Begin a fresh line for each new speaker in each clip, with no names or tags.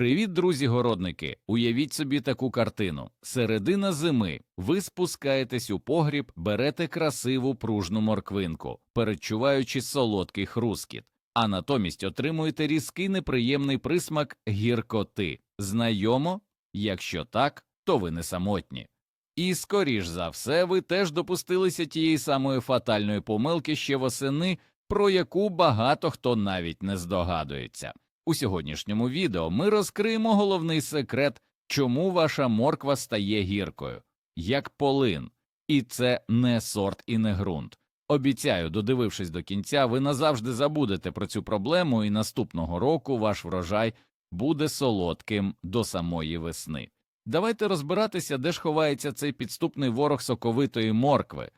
Привіт, друзі-городники! Уявіть собі таку картину. Середина зими. Ви спускаєтесь у погріб, берете красиву пружну морквинку, передчуваючи солодкий хрускіт, а натомість отримуєте різкий неприємний присмак гіркоти. Знайомо? Якщо так, то ви не самотні. І, скоріш за все, ви теж допустилися тієї самої фатальної помилки ще восени, про яку багато хто навіть не здогадується. У сьогоднішньому відео ми розкриємо головний секрет, чому ваша морква стає гіркою, як полин, і це не сорт і не ґрунт. Обіцяю, додивившись до кінця, ви назавжди забудете про цю проблему, і наступного року ваш врожай буде солодким до самої весни. Давайте розбиратися, де ж ховається цей підступний ворог соковитої моркви.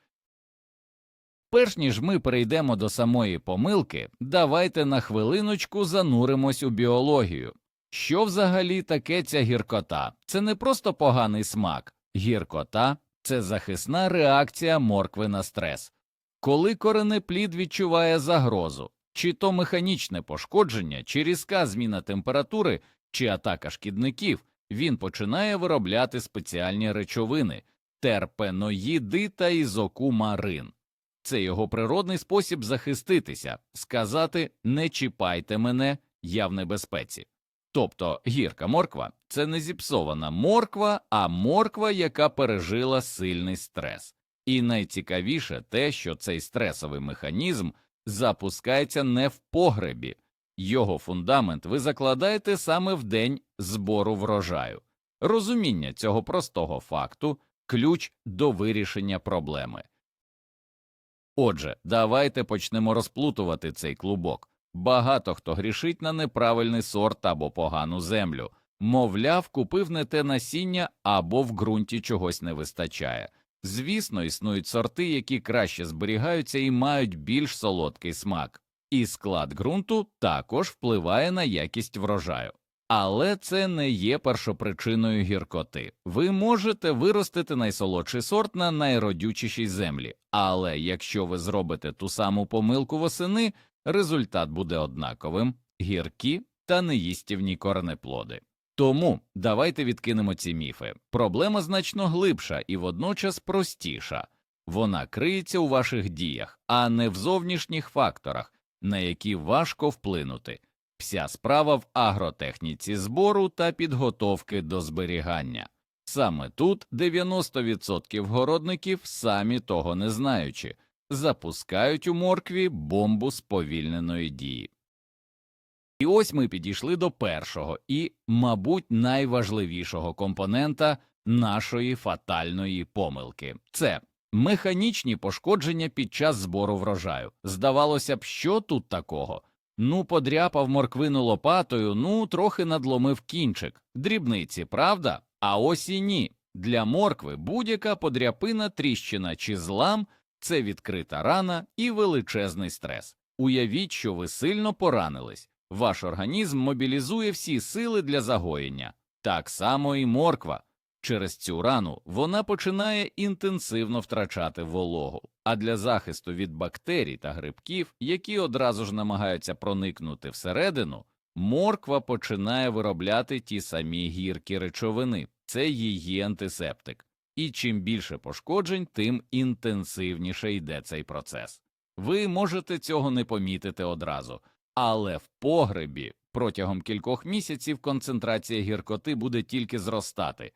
Перш ніж ми перейдемо до самої помилки, давайте на хвилиночку зануримось у біологію. Що взагалі таке ця гіркота? Це не просто поганий смак. Гіркота це захисна реакція моркви на стрес. Коли коренеплід відчуває загрозу, чи то механічне пошкодження, чи різка зміна температури, чи атака шкідників, він починає виробляти спеціальні речовини терпеноїди та ізокумарин. Це його природний спосіб захиститися, сказати не чіпайте мене, я в небезпеці. Тобто гірка морква це не зіпсована морква, а морква, яка пережила сильний стрес. І найцікавіше те, що цей стресовий механізм запускається не в погребі, його фундамент ви закладаєте саме в день збору врожаю. Розуміння цього простого факту ключ до вирішення проблеми. Отже, давайте почнемо розплутувати цей клубок. Багато хто грішить на неправильний сорт або погану землю, мовляв, купив не те насіння або в ґрунті чогось не вистачає. Звісно, існують сорти, які краще зберігаються і мають більш солодкий смак, і склад ґрунту також впливає на якість врожаю. Але це не є першопричиною гіркоти. Ви можете виростити найсолодший сорт на найродючішій землі, але якщо ви зробите ту саму помилку восени, результат буде однаковим гіркі та неїстівні коренеплоди. Тому давайте відкинемо ці міфи. Проблема значно глибша і водночас простіша. Вона криється у ваших діях, а не в зовнішніх факторах, на які важко вплинути. Вся справа в агротехніці збору та підготовки до зберігання. Саме тут 90% городників, самі того не знаючи, запускають у моркві бомбу сповільненої дії. І ось ми підійшли до першого і, мабуть, найважливішого компонента нашої фатальної помилки це механічні пошкодження під час збору врожаю. Здавалося б, що тут такого? Ну, подряпав морквину лопатою, ну, трохи надломив кінчик. Дрібниці, правда? А ось і ні. Для моркви будь-яка подряпина, тріщина чи злам це відкрита рана і величезний стрес. Уявіть, що ви сильно поранились. Ваш організм мобілізує всі сили для загоєння. Так само і морква. Через цю рану вона починає інтенсивно втрачати вологу, а для захисту від бактерій та грибків, які одразу ж намагаються проникнути всередину, морква починає виробляти ті самі гіркі речовини, це її антисептик. І чим більше пошкоджень, тим інтенсивніше йде цей процес. Ви можете цього не помітити одразу, але в погребі протягом кількох місяців концентрація гіркоти буде тільки зростати.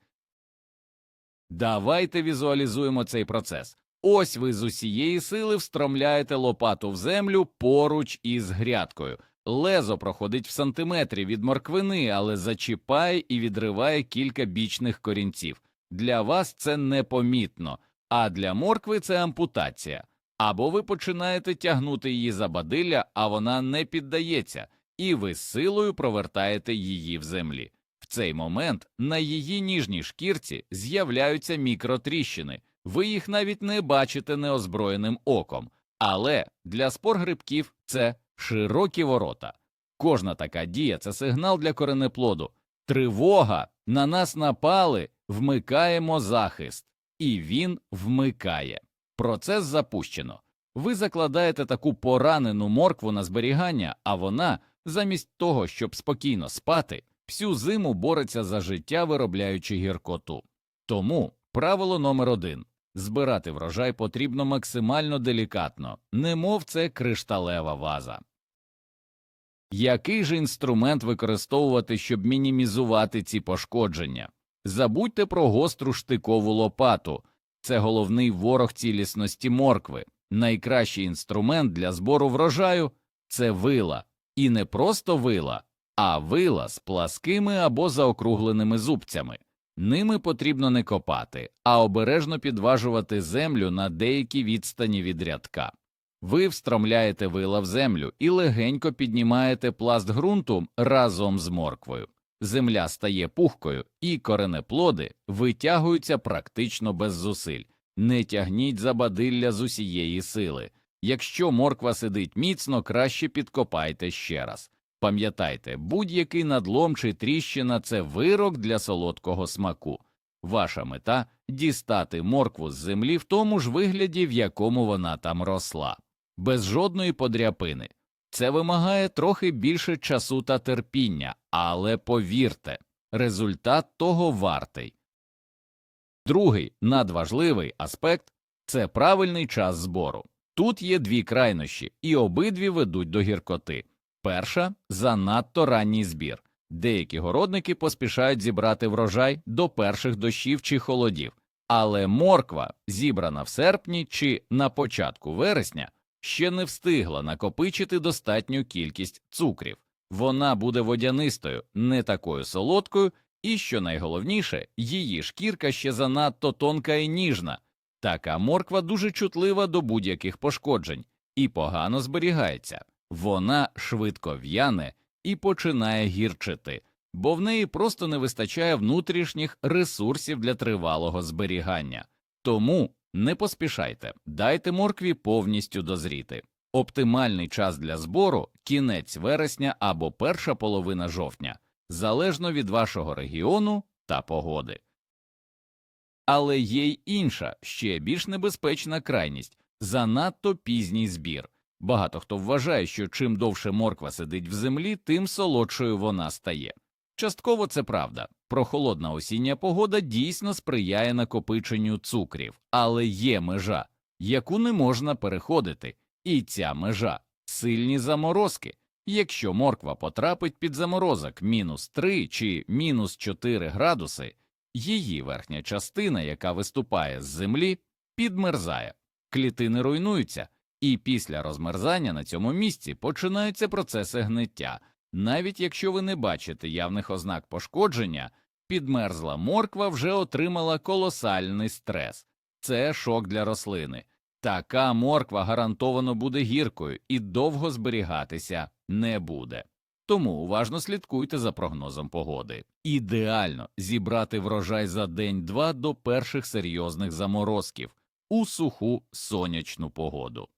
Давайте візуалізуємо цей процес. Ось ви з усієї сили встромляєте лопату в землю поруч із грядкою. Лезо проходить в сантиметрі від морквини, але зачіпає і відриває кілька бічних корінців. Для вас це непомітно, а для моркви це ампутація. Або ви починаєте тягнути її за бадилля, а вона не піддається, і ви силою провертаєте її в землі. В цей момент на її ніжній шкірці з'являються мікротріщини, ви їх навіть не бачите неозброєним оком, але для спор грибків це широкі ворота. Кожна така дія це сигнал для коренеплоду. Тривога, на нас напали, вмикаємо захист, і він вмикає. Процес запущено. Ви закладаєте таку поранену моркву на зберігання, а вона, замість того, щоб спокійно спати, всю зиму бореться за життя, виробляючи гіркоту. Тому правило номер один збирати врожай потрібно максимально делікатно, немов це кришталева ваза. Який же інструмент використовувати, щоб мінімізувати ці пошкодження? Забудьте про гостру штикову лопату це головний ворог цілісності моркви. Найкращий інструмент для збору врожаю це вила, і не просто вила, а вила з пласкими або заокругленими зубцями. Ними потрібно не копати, а обережно підважувати землю на деякі відстані від рядка. Ви встромляєте вила в землю і легенько піднімаєте пласт ґрунту разом з морквою. Земля стає пухкою, і коренеплоди витягуються практично без зусиль. Не тягніть за бадилля з усієї сили. Якщо морква сидить міцно, краще підкопайте ще раз. Пам'ятайте, будь-який надлом чи тріщина це вирок для солодкого смаку. Ваша мета дістати моркву з землі в тому ж вигляді, в якому вона там росла, без жодної подряпини. Це вимагає трохи більше часу та терпіння, але повірте, результат того вартий. Другий надважливий аспект це правильний час збору. Тут є дві крайнощі, і обидві ведуть до гіркоти. Перша занадто ранній збір. Деякі городники поспішають зібрати врожай до перших дощів чи холодів, але морква, зібрана в серпні чи на початку вересня, ще не встигла накопичити достатню кількість цукрів. Вона буде водянистою, не такою солодкою, і, що найголовніше, її шкірка ще занадто тонка і ніжна. Така морква дуже чутлива до будь-яких пошкоджень і погано зберігається. Вона швидко в'яне і починає гірчити, бо в неї просто не вистачає внутрішніх ресурсів для тривалого зберігання. Тому не поспішайте, дайте моркві повністю дозріти. Оптимальний час для збору кінець вересня або перша половина жовтня, залежно від вашого регіону та погоди. Але є й інша, ще більш небезпечна крайність занадто пізній збір. Багато хто вважає, що чим довше морква сидить в землі, тим солодшою вона стає. Частково це правда. Прохолодна осіння погода дійсно сприяє накопиченню цукрів, але є межа, яку не можна переходити, і ця межа сильні заморозки. Якщо морква потрапить під заморозок мінус 3 чи мінус 4 градуси, її верхня частина, яка виступає з землі, підмерзає, клітини руйнуються, і після розмерзання на цьому місці починаються процеси гниття. Навіть якщо ви не бачите явних ознак пошкодження, підмерзла морква вже отримала колосальний стрес. Це шок для рослини. Така морква гарантовано буде гіркою і довго зберігатися не буде. Тому уважно слідкуйте за прогнозом погоди. Ідеально зібрати врожай за день-два до перших серйозних заморозків у суху сонячну погоду.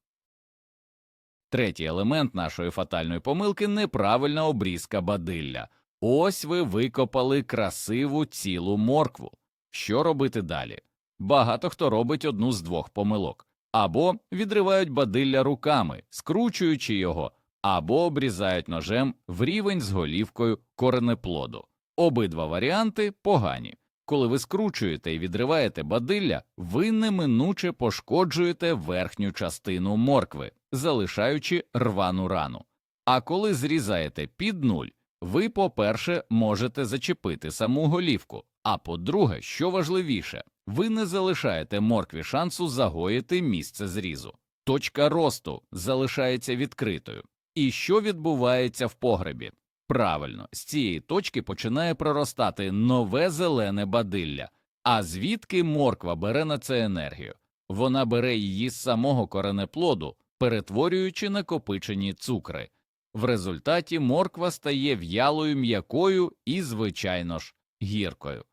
Третій елемент нашої фатальної помилки неправильна обрізка бадилля. Ось ви викопали красиву цілу моркву. Що робити далі? Багато хто робить одну з двох помилок або відривають бадилля руками, скручуючи його, або обрізають ножем в рівень з голівкою коренеплоду. Обидва варіанти погані. Коли ви скручуєте і відриваєте бадилля, ви неминуче пошкоджуєте верхню частину моркви, залишаючи рвану рану. А коли зрізаєте під нуль, ви, по-перше, можете зачепити саму голівку, а по-друге, що важливіше, ви не залишаєте моркві шансу загоїти місце зрізу. Точка росту залишається відкритою. І що відбувається в погребі? Правильно, з цієї точки починає проростати нове зелене бадилля. А звідки морква бере на це енергію? Вона бере її з самого коренеплоду, перетворюючи накопичені цукри. В результаті морква стає в'ялою м'якою і, звичайно ж, гіркою.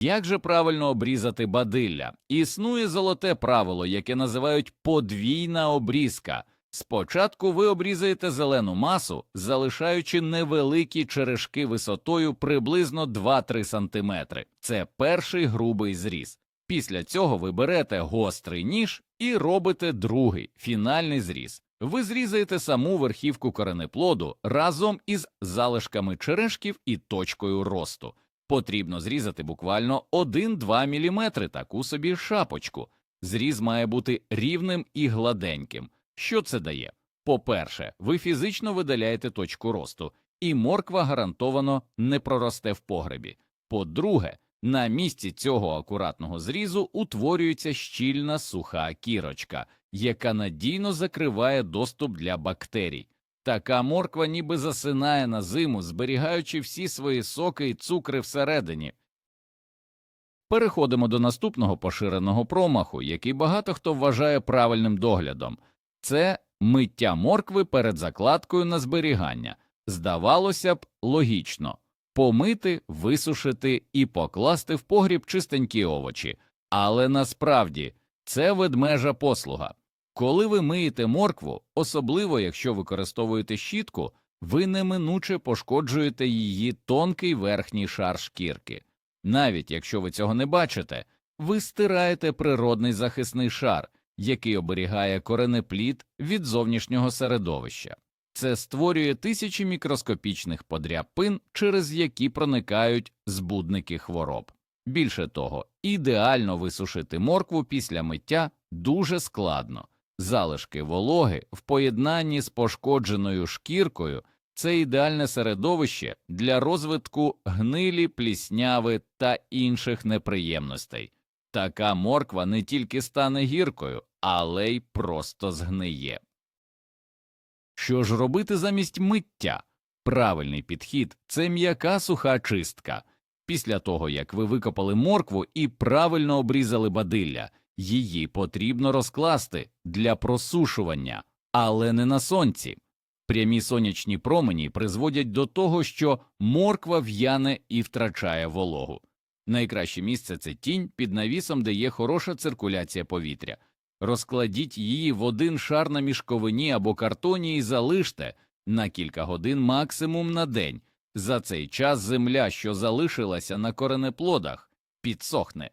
Як же правильно обрізати бадилля? Існує золоте правило, яке називають подвійна обрізка. Спочатку ви обрізаєте зелену масу, залишаючи невеликі черешки висотою приблизно 2-3 см. Це перший грубий зріз. Після цього ви берете гострий ніж і робите другий фінальний зріз. Ви зрізаєте саму верхівку коренеплоду разом із залишками черешків і точкою росту. Потрібно зрізати буквально 1-2 мм таку собі шапочку. Зріз має бути рівним і гладеньким. Що це дає? По-перше, ви фізично видаляєте точку росту, і морква гарантовано не проросте в погребі. По-друге, на місці цього акуратного зрізу утворюється щільна суха кірочка, яка надійно закриває доступ для бактерій. Така морква ніби засинає на зиму, зберігаючи всі свої соки і цукри всередині. Переходимо до наступного поширеного промаху, який багато хто вважає правильним доглядом це миття моркви перед закладкою на зберігання. Здавалося б, логічно помити, висушити і покласти в погріб чистенькі овочі, але насправді це ведмежа послуга. Коли ви миєте моркву, особливо якщо використовуєте щітку, ви неминуче пошкоджуєте її тонкий верхній шар шкірки. Навіть якщо ви цього не бачите, ви стираєте природний захисний шар, який оберігає коренеплід від зовнішнього середовища. Це створює тисячі мікроскопічних подряпин, через які проникають збудники хвороб. Більше того, ідеально висушити моркву після миття дуже складно. Залишки вологи в поєднанні з пошкодженою шкіркою це ідеальне середовище для розвитку гнилі, плісняви та інших неприємностей. Така морква не тільки стане гіркою, але й просто згниє. Що ж робити замість миття? Правильний підхід це м'яка суха чистка. Після того, як ви викопали моркву і правильно обрізали бадилля, її потрібно розкласти для просушування, але не на сонці. Прямі сонячні промені призводять до того, що морква в'яне і втрачає вологу. Найкраще місце це тінь під навісом, де є хороша циркуляція повітря. Розкладіть її в один шар на мішковині або картоні і залиште на кілька годин максимум на день. За цей час земля, що залишилася на коренеплодах, підсохне.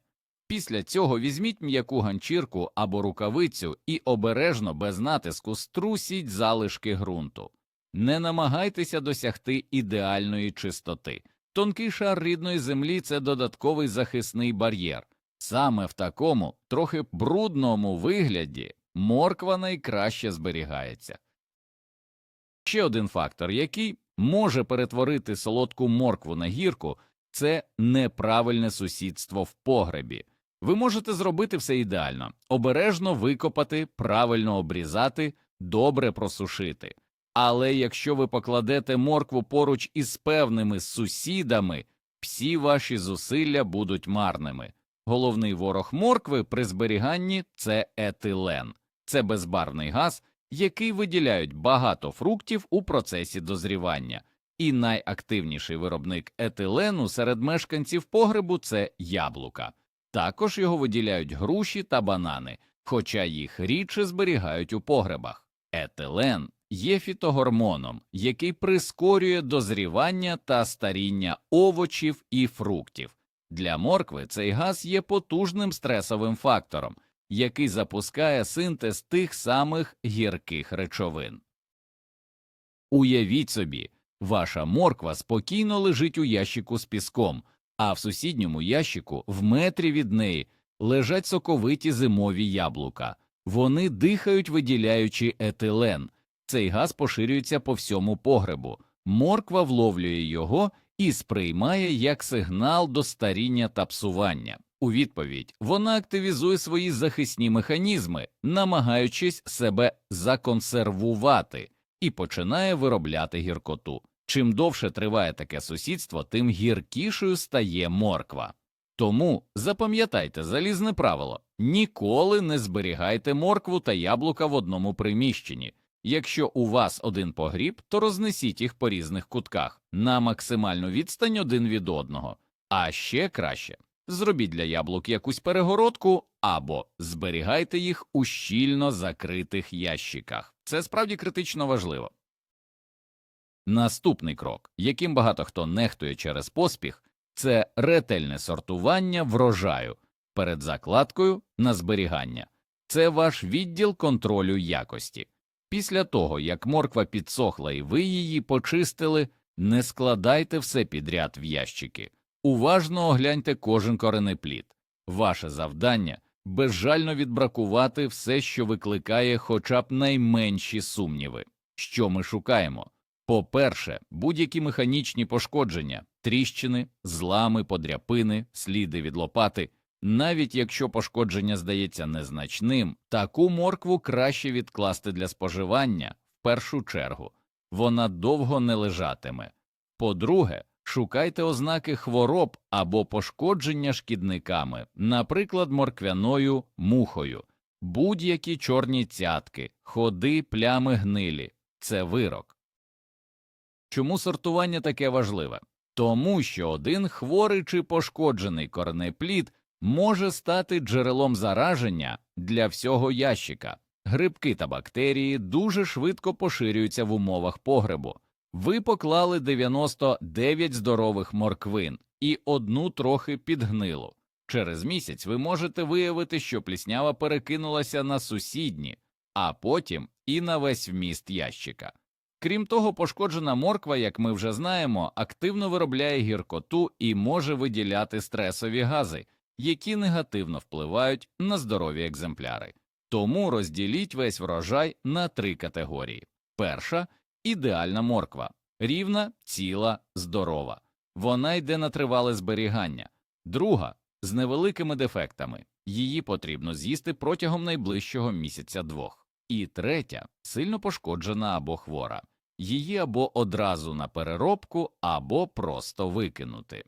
Після цього візьміть м'яку ганчірку або рукавицю і обережно без натиску струсіть залишки ґрунту. Не намагайтеся досягти ідеальної чистоти. Тонкий шар рідної землі це додатковий захисний бар'єр. Саме в такому, трохи брудному вигляді морква найкраще зберігається. Ще один фактор, який може перетворити солодку моркву на гірку, це неправильне сусідство в погребі. Ви можете зробити все ідеально, обережно викопати, правильно обрізати, добре просушити. Але якщо ви покладете моркву поруч із певними сусідами, всі ваші зусилля будуть марними. Головний ворог моркви при зберіганні це етилен, це безбарвний газ, який виділяють багато фруктів у процесі дозрівання, і найактивніший виробник етилену серед мешканців погребу це яблука. Також його виділяють груші та банани, хоча їх рідше зберігають у погребах. Етилен є фітогормоном, який прискорює дозрівання та старіння овочів і фруктів. Для моркви цей газ є потужним стресовим фактором, який запускає синтез тих самих гірких речовин. Уявіть собі, ваша морква спокійно лежить у ящику з піском, а в сусідньому ящику, в метрі від неї, лежать соковиті зимові яблука. Вони дихають, виділяючи етилен. Цей газ поширюється по всьому погребу. Морква вловлює його і сприймає як сигнал до старіння та псування. У відповідь вона активізує свої захисні механізми, намагаючись себе законсервувати, і починає виробляти гіркоту. Чим довше триває таке сусідство, тим гіркішою стає морква. Тому запам'ятайте залізне правило ніколи не зберігайте моркву та яблука в одному приміщенні. Якщо у вас один погріб, то рознесіть їх по різних кутках на максимальну відстань один від одного, а ще краще зробіть для яблук якусь перегородку або зберігайте їх у щільно закритих ящиках. Це справді критично важливо. Наступний крок, яким багато хто нехтує через поспіх, це ретельне сортування врожаю перед закладкою на зберігання. Це ваш відділ контролю якості. Після того, як морква підсохла і ви її почистили, не складайте все підряд в ящики. Уважно огляньте кожен коренеплід. Ваше завдання безжально відбракувати все, що викликає хоча б найменші сумніви. Що ми шукаємо? По-перше, будь-які механічні пошкодження, тріщини, злами, подряпини, сліди від лопати. Навіть якщо пошкодження здається незначним, таку моркву краще відкласти для споживання в першу чергу. Вона довго не лежатиме. По-друге, шукайте ознаки хвороб або пошкодження шкідниками, наприклад, морквяною мухою, будь-які чорні цятки, ходи, плями гнилі це вирок. Чому сортування таке важливе? Тому що один хворий чи пошкоджений корнеплід може стати джерелом зараження для всього ящика. Грибки та бактерії дуже швидко поширюються в умовах погребу. Ви поклали 99 здорових морквин і одну трохи підгнилу. Через місяць ви можете виявити, що пліснява перекинулася на сусідні, а потім і на весь вміст ящика. Крім того, пошкоджена морква, як ми вже знаємо, активно виробляє гіркоту і може виділяти стресові гази, які негативно впливають на здорові екземпляри. Тому розділіть весь врожай на три категорії: перша ідеальна морква, рівна, ціла, здорова. Вона йде на тривале зберігання. Друга з невеликими дефектами. Її потрібно з'їсти протягом найближчого місяця двох. І третя сильно пошкоджена або хвора. Її або одразу на переробку, або просто викинути.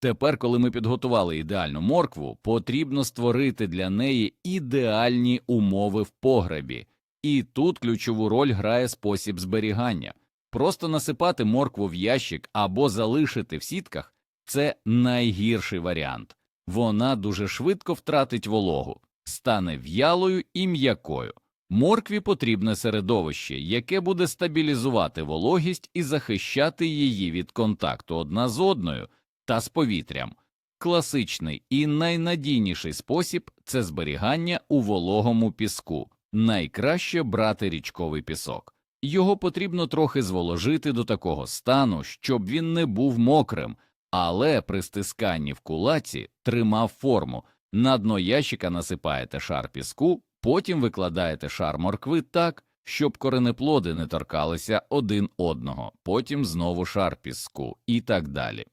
Тепер, коли ми підготували ідеальну моркву, потрібно створити для неї ідеальні умови в погребі, і тут ключову роль грає спосіб зберігання. Просто насипати моркву в ящик або залишити в сітках це найгірший варіант. Вона дуже швидко втратить вологу, стане в'ялою і м'якою. Моркві потрібне середовище, яке буде стабілізувати вологість і захищати її від контакту одна з одною та з повітрям. Класичний і найнадійніший спосіб це зберігання у вологому піску. Найкраще брати річковий пісок. Його потрібно трохи зволожити до такого стану, щоб він не був мокрим, але при стисканні в кулаці тримав форму. На дно ящика насипаєте шар піску, потім викладаєте шар моркви так, щоб коренеплоди не торкалися один одного, потім знову шар піску і так далі.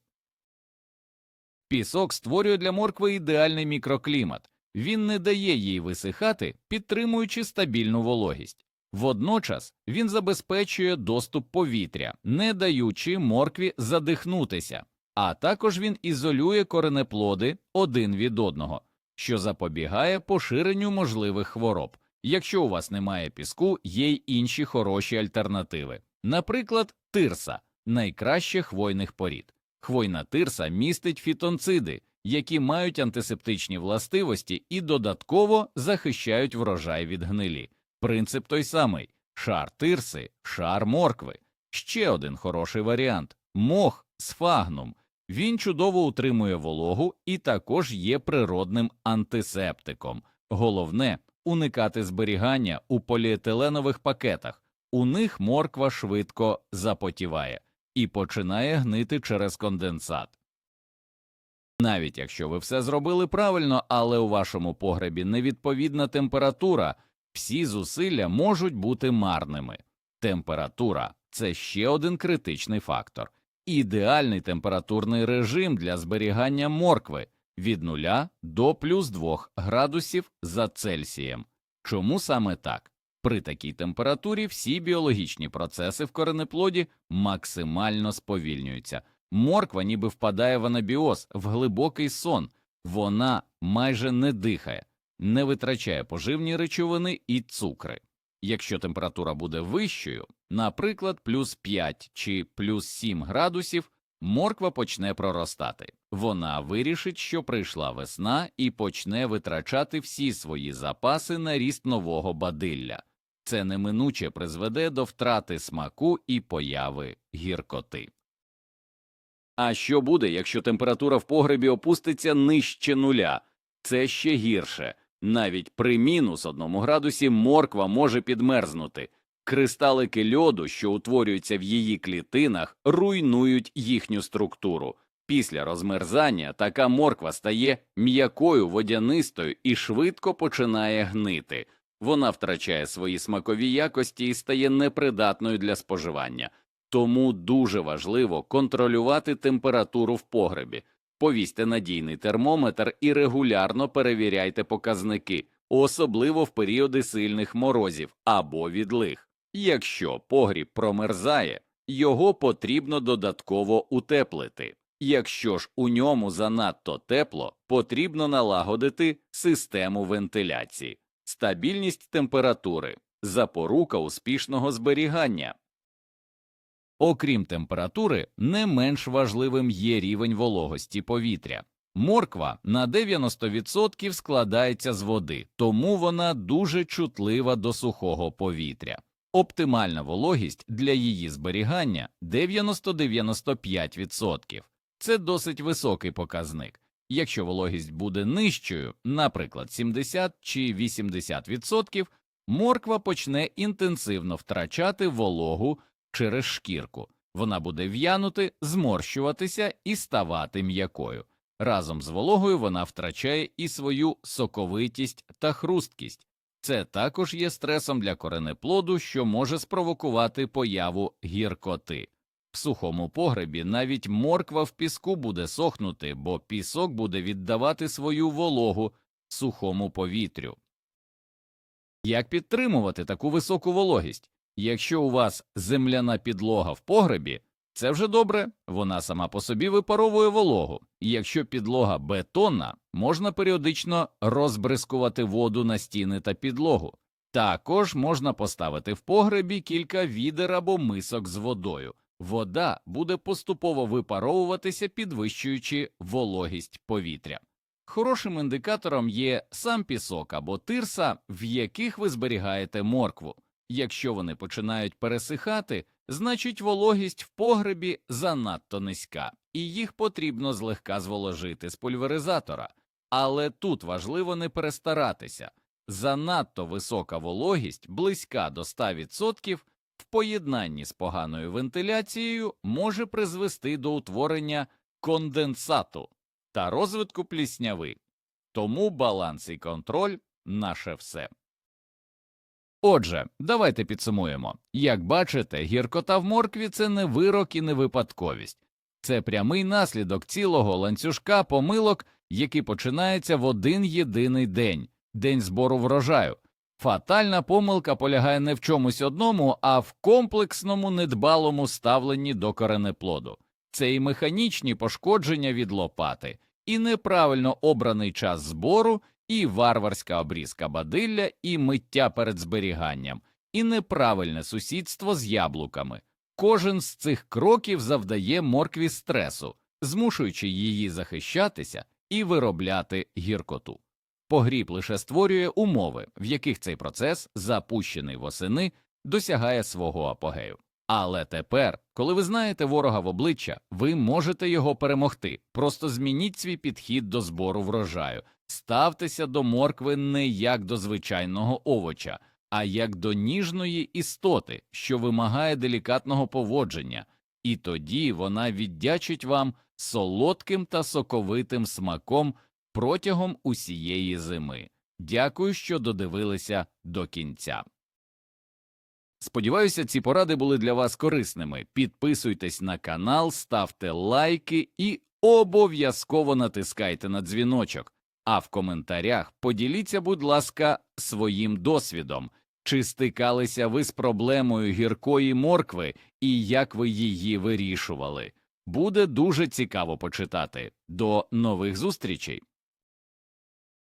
Пісок створює для моркви ідеальний мікроклімат. Він не дає їй висихати, підтримуючи стабільну вологість. Водночас він забезпечує доступ повітря, не даючи моркві задихнутися, а також він ізолює коренеплоди один від одного, що запобігає поширенню можливих хвороб. Якщо у вас немає піску, є й інші хороші альтернативи, наприклад, тирса найкраще хвойних порід. Хвойна тирса містить фітонциди, які мають антисептичні властивості і додатково захищають врожай від гнилі. Принцип той самий шар тирси, шар моркви. Ще один хороший варіант мох сфагнум. Він чудово утримує вологу і також є природним антисептиком. Головне уникати зберігання у поліетиленових пакетах. У них морква швидко запотіває і починає гнити через конденсат. Навіть якщо ви все зробили правильно, але у вашому погребі невідповідна температура, всі зусилля можуть бути марними. Температура це ще один критичний фактор. Ідеальний температурний режим для зберігання моркви від 0 до плюс 2 градусів за Цельсієм. Чому саме так? При такій температурі всі біологічні процеси в коренеплоді максимально сповільнюються. Морква ніби впадає в анабіоз, в глибокий сон, вона майже не дихає, не витрачає поживні речовини і цукри. Якщо температура буде вищою, наприклад, плюс 5 чи плюс 7 градусів, морква почне проростати. Вона вирішить, що прийшла весна і почне витрачати всі свої запаси на ріст нового бадилля. Це неминуче призведе до втрати смаку і появи гіркоти. А що буде, якщо температура в погребі опуститься нижче нуля? Це ще гірше. Навіть при мінус одному градусі морква може підмерзнути. Кристалики льоду, що утворюються в її клітинах, руйнують їхню структуру. Після розмерзання така морква стає м'якою водянистою і швидко починає гнити. Вона втрачає свої смакові якості і стає непридатною для споживання. Тому дуже важливо контролювати температуру в погребі. Повісьте надійний термометр і регулярно перевіряйте показники, особливо в періоди сильних морозів або відлиг. Якщо погріб промерзає, його потрібно додатково утеплити. Якщо ж у ньому занадто тепло, потрібно налагодити систему вентиляції. Стабільність температури запорука успішного зберігання. Окрім температури, не менш важливим є рівень вологості повітря. Морква на 90% складається з води, тому вона дуже чутлива до сухого повітря. Оптимальна вологість для її зберігання 90-95%. Це досить високий показник. Якщо вологість буде нижчою, наприклад, 70 чи 80%, морква почне інтенсивно втрачати вологу через шкірку. Вона буде в'янути, зморщуватися і ставати м'якою. Разом з вологою вона втрачає і свою соковитість та хрусткість. Це також є стресом для коренеплоду, що може спровокувати появу гіркоти. В сухому погребі навіть морква в піску буде сохнути, бо пісок буде віддавати свою вологу сухому повітрю. Як підтримувати таку високу вологість? Якщо у вас земляна підлога в погребі, це вже добре, вона сама по собі випаровує вологу. І якщо підлога бетонна, можна періодично розбризкувати воду на стіни та підлогу. Також можна поставити в погребі кілька відер або мисок з водою. Вода буде поступово випаровуватися, підвищуючи вологість повітря. Хорошим індикатором є сам пісок або тирса, в яких ви зберігаєте моркву. Якщо вони починають пересихати, значить вологість в погребі занадто низька, і їх потрібно злегка зволожити з пульверизатора. Але тут важливо не перестаратися. Занадто висока вологість, близька до 100%, в поєднанні з поганою вентиляцією може призвести до утворення конденсату та розвитку плісняви. Тому баланс і контроль наше все. Отже, давайте підсумуємо. Як бачите, гіркота в моркві це не вирок і не випадковість, це прямий наслідок цілого ланцюжка помилок, який починається в один єдиний день день збору врожаю. Фатальна помилка полягає не в чомусь одному, а в комплексному недбалому ставленні до коренеплоду. Це і механічні пошкодження від лопати, і неправильно обраний час збору, і варварська обрізка бадилля, і миття перед зберіганням, і неправильне сусідство з яблуками. Кожен з цих кроків завдає моркві стресу, змушуючи її захищатися і виробляти гіркоту. Погріб лише створює умови, в яких цей процес, запущений восени, досягає свого апогею. Але тепер, коли ви знаєте ворога в обличчя, ви можете його перемогти. Просто змініть свій підхід до збору врожаю, ставтеся до моркви не як до звичайного овоча, а як до ніжної істоти, що вимагає делікатного поводження, і тоді вона віддячить вам солодким та соковитим смаком протягом усієї зими. Дякую, що додивилися до кінця. Сподіваюся, ці поради були для вас корисними. Підписуйтесь на канал, ставте лайки і обов'язково натискайте на дзвіночок. А в коментарях поділіться, будь ласка, своїм досвідом, чи стикалися ви з проблемою гіркої моркви і як ви її вирішували. Буде дуже цікаво почитати. До нових зустрічей!